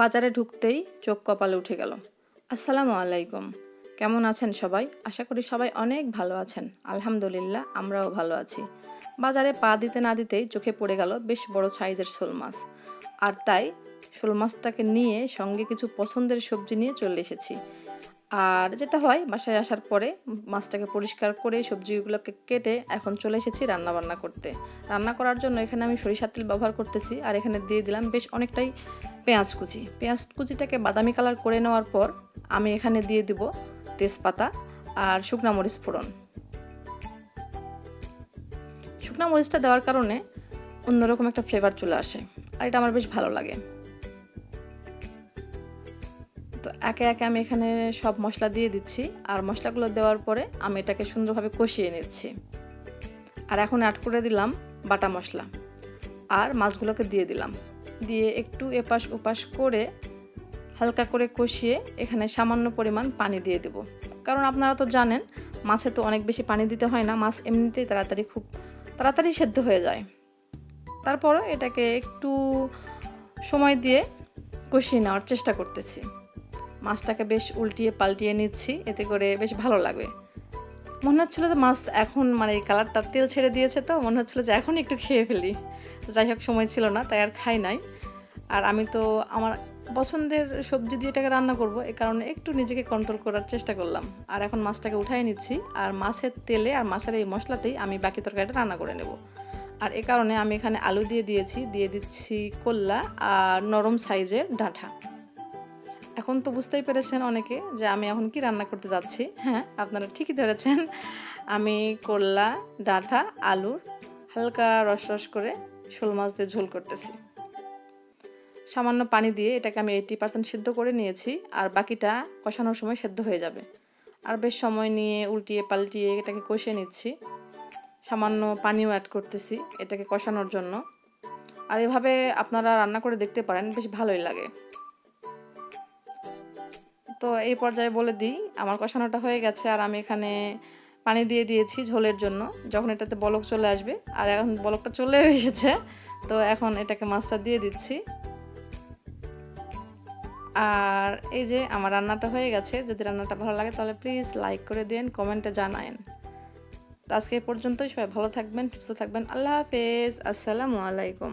বাজারে ঢুকতেই চোখ কপালে উঠে গেল। আসসালামু আলাইকুম। কেমন আছেন সবাই? আশা করি সবাই অনেক ভালো আছেন। আলহামদুলিল্লাহ, আমরাও ভালো আছি। বাজারে পা দিতে না দিতেই চোখে পড়ে গেল বেশ বড় সাইজের শোল মাছ। আর তাই শোল মাছটাকে নিয়ে সঙ্গে কিছু পছন্দের সবজি নিয়ে চলে এসেছি। আর যেটা হয়, বাসায় আসার পরে মাছটাকে পরিষ্কার করে সবজিগুলোকে কেটে এখন চলে এসেছি রান্না বান্না করতে। রান্না করার জন্য এখানে আমি সরিষার তেল ব্যবহার করতেছি আর এখানে দিয়ে দিলাম বেশ অনেকটাই পেঁয়াজ কুচি। পেঁয়াজ কুচিটাকে বাদামি কালার করে নেওয়ার পর আমি এখানে দিয়ে দিব তেজপাতা আর শুকনা মরিচ ফোড়ন। শুকনা মরিচটা দেওয়ার কারণে অন্যরকম একটা ফ্লেভার চলে আসে আর এটা আমার বেশ ভালো লাগে। তো একে একে আমি এখানে সব মশলা দিয়ে দিচ্ছি। আর মশলাগুলো দেওয়ার পরে আমি এটাকে সুন্দরভাবে কষিয়ে নিচ্ছি। আর এখন অ্যাড করে দিলাম বাটা মশলা। আর মাছগুলোকে দিয়ে দিলাম। দিয়ে একটু এপাশ ওপাশ করে হালকা করে কষিয়ে এখানে সামান্য পরিমাণ পানি দিয়ে দেব। কারণ আপনারা তো জানেন, মাছে তো অনেক বেশি পানি দিতে হয় না। মাছ এমনিতেই তাড়াতাড়ি খুব তাড়াতাড়ি সেদ্ধ হয়ে যায়। তারপর এটাকে একটু সময় দিয়ে কষিয়ে নেওয়ার চেষ্টা করতেছি। মাছটাকে বেশ উল্টিয়ে পাল্টিয়ে নিচ্ছি, এতে করে বেশ ভালো লাগবে মনে হচ্ছিল যে মাছ এখন মানে কালারটা তেল ছেড়ে দিয়েছে তো, মনে হচ্ছিল যে এখন একটু খেয়ে ফেলি। তো যাই হোক, সময় ছিল না, তাই আর খাই নাই। আর আমি তো আমার পছন্দের সবজি দিয়ে এটাকে রান্না করব, এ কারণে একটু নিজেকে কন্ট্রোল করার চেষ্টা করলাম। আর এখন মাছটাকে উঠাই নিচ্ছি, আর মাছের তেলে আর মাছের এই মশলাতেই আমি বাকি তরকারিটা রান্না করে নেব। আর এ কারণে আমি এখানে আলু দিয়ে দিয়েছি, দিয়ে দিচ্ছি কল্লা আর নরম সাইজের ডাঁটা এখন তো বুঝতেই পেরেছেন অনেকে যে আমি এখন কি রান্না করতে যাচ্ছি। হ্যাঁ আপনারা ঠিকই ধরেছেন। আমি করলা, ডাঁটা, আলুর হালকা রস রস করে শোল মাছ দিয়ে ঝোল করতেছি। সামান্য পানি দিয়ে এটাকে আমি এইটি পার্সেন্ট সিদ্ধ করে নিয়েছি আর বাকিটা কষানোর সময় সেদ্ধ হয়ে যাবে। আর বেশ সময় নিয়ে উল্টিয়ে পাল্টিয়ে এটাকে কষিয়ে নিচ্ছি। সামান্য পানিও অ্যাড করতেছি এটাকে কষানোর জন্য। আর এভাবে আপনারা রান্না করে দেখতে পারেন, বেশ ভালোই লাগে। তো এই পর্যায়ে বলে দিই, আমার কষানোটা হয়ে গেছে আর আমি এখানে পানি দিয়ে দিয়েছি ঝোলের জন্য, যখন এটাতে বলক চলে আসবে। আর এখন বলকটা চলে এসেছে, তো এখন এটাকে মাছটা দিয়ে দিচ্ছি। আর এই যে আমার রান্নাটা হয়ে গেছে, যদি রান্নাটা ভালো লাগে তাহলে প্লিজ লাইক করে দিন কমেন্টে জানায়েন। তো আজকে পর্যন্তই, সবাই ভালো থাকবেন, সুস্থ থাকবেন, আল্লাহ হাফেজ, আসসালামু আলাইকুম।